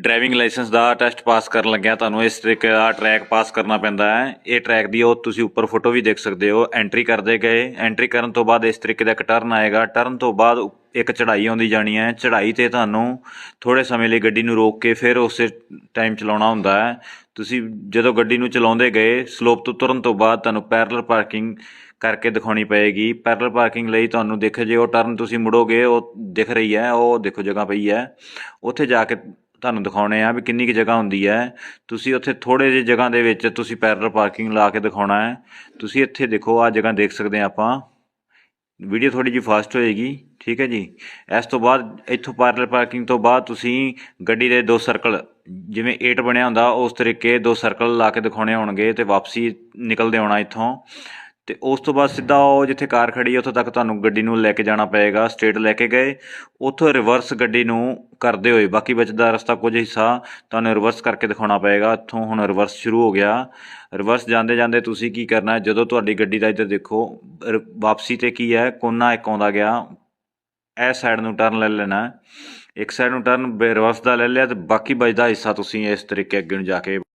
Driving licence ਦਾ test pass ਕਰਨ ਲੱਗਿਆ ਤੁਹਾਨੂੰ ਇਸ ਤਰੀਕੇ ਦਾ ਟਰੈਕ ਪਾਸ ਕਰਨਾ ਪੈਂਦਾ ਹੈ। ਇਹ ਟਰੈਕ ਦੀ ਉਹ ਤੁਸੀਂ ਉੱਪਰ ਫੋਟੋ ਵੀ ਦੇਖ ਸਕਦੇ ਹੋ। ਐਂਟਰੀ ਕਰਦੇ ਗਏ। ਐਂਟਰੀ ਕਰਨ ਤੋਂ ਬਾਅਦ ਇਸ ਤਰੀਕੇ ਦਾ ਇੱਕ ਟਰਨ ਆਏਗਾ। ਟਰਨ ਤੋਂ ਬਾਅਦ ਇੱਕ ਚੜ੍ਹਾਈ ਆਉਂਦੀ ਜਾਣੀ ਹੈ। ਚੜ੍ਹਾਈ ਤੇ ਤੁਹਾਨੂੰ ਥੋੜੇ ਸਮੇਂ ਲਈ ਗੱਡੀ ਨੂੰ ਰੋਕ ਕੇ ਫਿਰ ਉਸੇ ਟਾਈਮ ਚਲਾਉਣਾ ਹੁੰਦਾ ਹੈ। ਤੁਸੀਂ ਜਦੋਂ ਗੱਡੀ ਨੂੰ ਚਲਾਉਂਦੇ ਗਏ ਸਲੋਪ ਤੋਂ ਤੁਰਨ ਤੋਂ ਬਾਅਦ ਤੁਹਾਨੂੰ ਪੈਰਲਲ ਪਾਰਕਿੰਗ ਕਰਕੇ ਦਿਖਾਉਣੀ ਪਏਗੀ। ਪੈਰਲਲ ਪਾਰਕਿੰਗ ਲਈ ਤੁਹਾਨੂੰ ਦੇਖੋ ਜੇ ਉਹ ਟਰਨ ਤੁਸੀਂ ਮੁੜੋਗੇ, ਉਹ ਦਿਖ ਰਹੀ ਹੈ, ਉਹ ਦੇਖੋ ਜਗ੍ਹਾ ਪਈ ਹੈ। ਉੱਥੇ ਜਾ ਕੇ ਤੁਹਾਨੂੰ ਦਿਖਾਉਣੇ ਆ ਵੀ ਕਿੰਨੀ ਕੁ ਜਗ੍ਹਾ ਹੁੰਦੀ ਹੈ। ਤੁਸੀਂ ਉੱਥੇ ਥੋੜੇ ਜਿਹੇ ਜਗ੍ਹਾ ਦੇ ਵਿੱਚ ਤੁਸੀਂ ਪੈਰਲਲ ਪਾਰਕਿੰਗ ਲਾ ਕੇ ਦਿਖਾਉਣਾ ਹੈ। ਤੁਸੀਂ ਇੱਥੇ ਦੇਖੋ ਆ ਜਗ੍ਹਾ ਦੇਖ ਸਕਦੇ ਆ ਆਪਾਂ। ਵੀਡੀਓ ਥੋੜੀ ਜਿਹੀ ਫਾਸਟ ਹੋਏਗੀ, ਠੀਕ ਹੈ ਜੀ। ਇਸ ਤੋਂ ਬਾਅਦ ਇੱਥੋਂ ਪੈਰਲਲ ਪਾਰਕਿੰਗ ਤੋਂ ਬਾਅਦ ਤੁਸੀਂ ਗੱਡੀ ਦੇ ਦੋ ਸਰਕਲ ਜਿਵੇਂ 8 ਬਣਿਆ ਹੁੰਦਾ, ਉਸ ਤਰੀਕੇ ਦੋ ਸਰਕਲ ਲਾ ਕੇ ਦਿਖਾਉਣੇ ਹੋਣਗੇ ਤੇ ਵਾਪਸੀ ਨਿਕਲਦੇ ਆਉਣਾ ਇੱਥੋਂ। ਤੇ ਉਸ ਤੋਂ ਬਾਅਦ ਸਿੱਧਾ ਉਹ ਜਿੱਥੇ ਕਾਰ ਖੜੀ ਹੈ, ਉੱਥੋਂ ਤੱਕ ਤੁਹਾਨੂੰ ਗੱਡੀ ਨੂੰ ਲੈ ਕੇ ਜਾਣਾ ਪਏਗਾ ਸਟ੍ਰੇਟ ਲੈ ਕੇ ਗਏ। ਉੱਥੋਂ ਰਿਵਰਸ ਗੱਡੀ ਨੂੰ ਕਰਦੇ ਹੋਏ। ਬਾਕੀ ਬਚਦਾ ਰਸਤਾ ਕੁਝ ਹਿੱਸਾ ਤੁਹਾਨੂੰ ਰਿਵਰਸ ਕਰਕੇ ਦਿਖਾਉਣਾ ਪਏਗਾ। ਇੱਥੋਂ ਹੁਣ ਰਿਵਰਸ ਸ਼ੁਰੂ ਹੋ ਗਿਆ। ਰਿਵਰਸ ਜਾਂਦੇ ਜਾਂਦੇ ਤੁਸੀਂ ਕੀ ਕਰਨਾ ਹੈ, ਜਦੋਂ ਤੁਹਾਡੀ ਗੱਡੀ ਦਾ ਇੱਧਰ ਦੇਖੋ ਵਾਪਸੀ ਤੇ ਕੀ ਹੈ? ਕੋਨਾ ਇੱਕ ਆਉਂਦਾ ਗਿਆ। ਇਹ ਸਾਈਡ ਨੂੰ ਟਰਨ ਲੈ ਲੈਣਾ ਇੱਕ ਸਾਈਡ ਨੂੰ ਟਰਨ ਰਿਵਰਸ ਦਾ ਲੈ ਲਿਆ ਤੇ ਬਾਕੀ ਬਚਦਾ ਹਿੱਸਾ ਤੁਸੀਂ ਇਸ ਤਰੀਕੇ ਅੱਗੇ ਨੂੰ ਜਾ ਕੇ